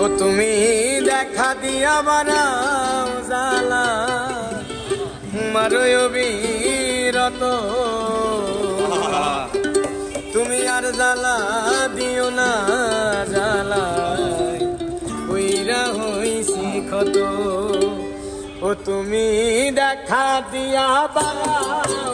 ও তুমি দেখা দিয়া বারাও জালা মারয় বীরত তুমি আর জালা দিও না জালা হইরা হইছি ক্ষত। ও তুমি দেখা দিয়া বারাও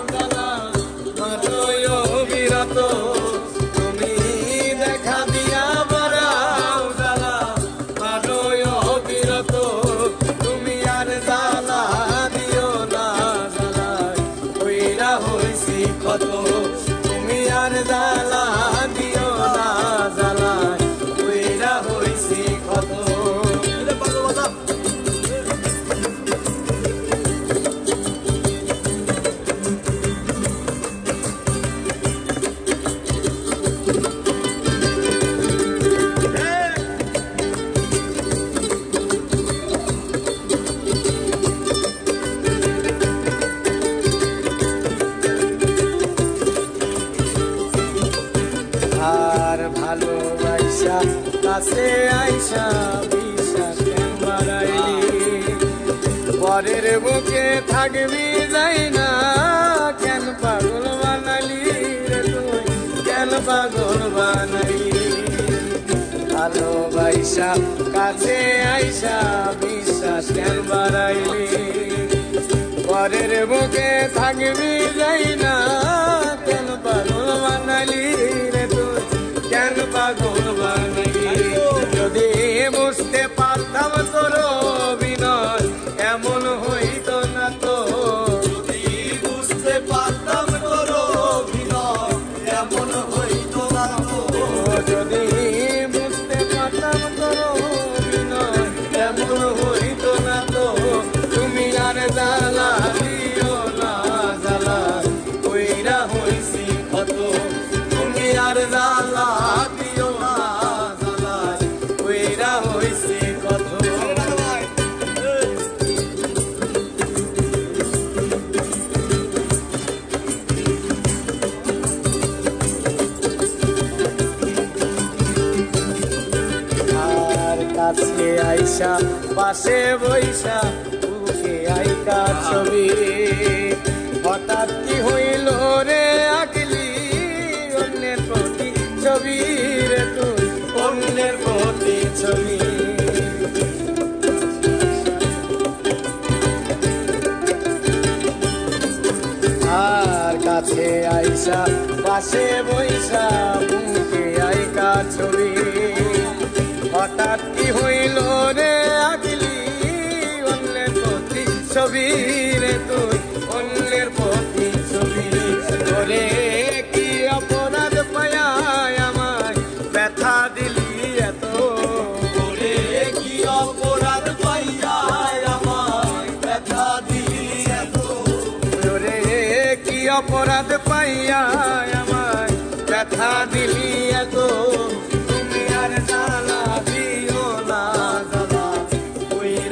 কাছে আইসা বিশ্বাস কেন বাড়াইলি? পরের বুকে থাকবি যাই না, কেন পাগল বানালি রে তুই? কেন পাগল বানাইলি ভালোবাসা কাছে আইসা বিশ্বাস কেন বাড়াইলি? পরের বুকে থাকবি যাই না, কেন পাগল বানালি রে তুই? কেন পাগল বানালি? through the কাছে আইসা, পাশে বৈশা, বুকে আইকা ছবি। হঠাৎ কি হইল রে আকলি অন্যের প্রতি ছবি রে তুই, অন্যের প্রতি ছবি। আর কাছে আইসা, পাশে বৈশা মুখে আইকা ছবি। হঠাৎ হইল রে আগলি অন্যের প্রতি ছবি রে তুই অন্যের প্রতি ছবি ওরে কি অপরাধ পায়ায় আমায়? ব্যথা দিলি এত। কি অপরাধ পাইয়া আমায়? ব্যথা দিলি এত। কি অপরাধ পাইয়া আমায়? ব্যথা দিলি এত। তুমি আর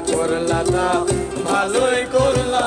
করলা ভালোই করলা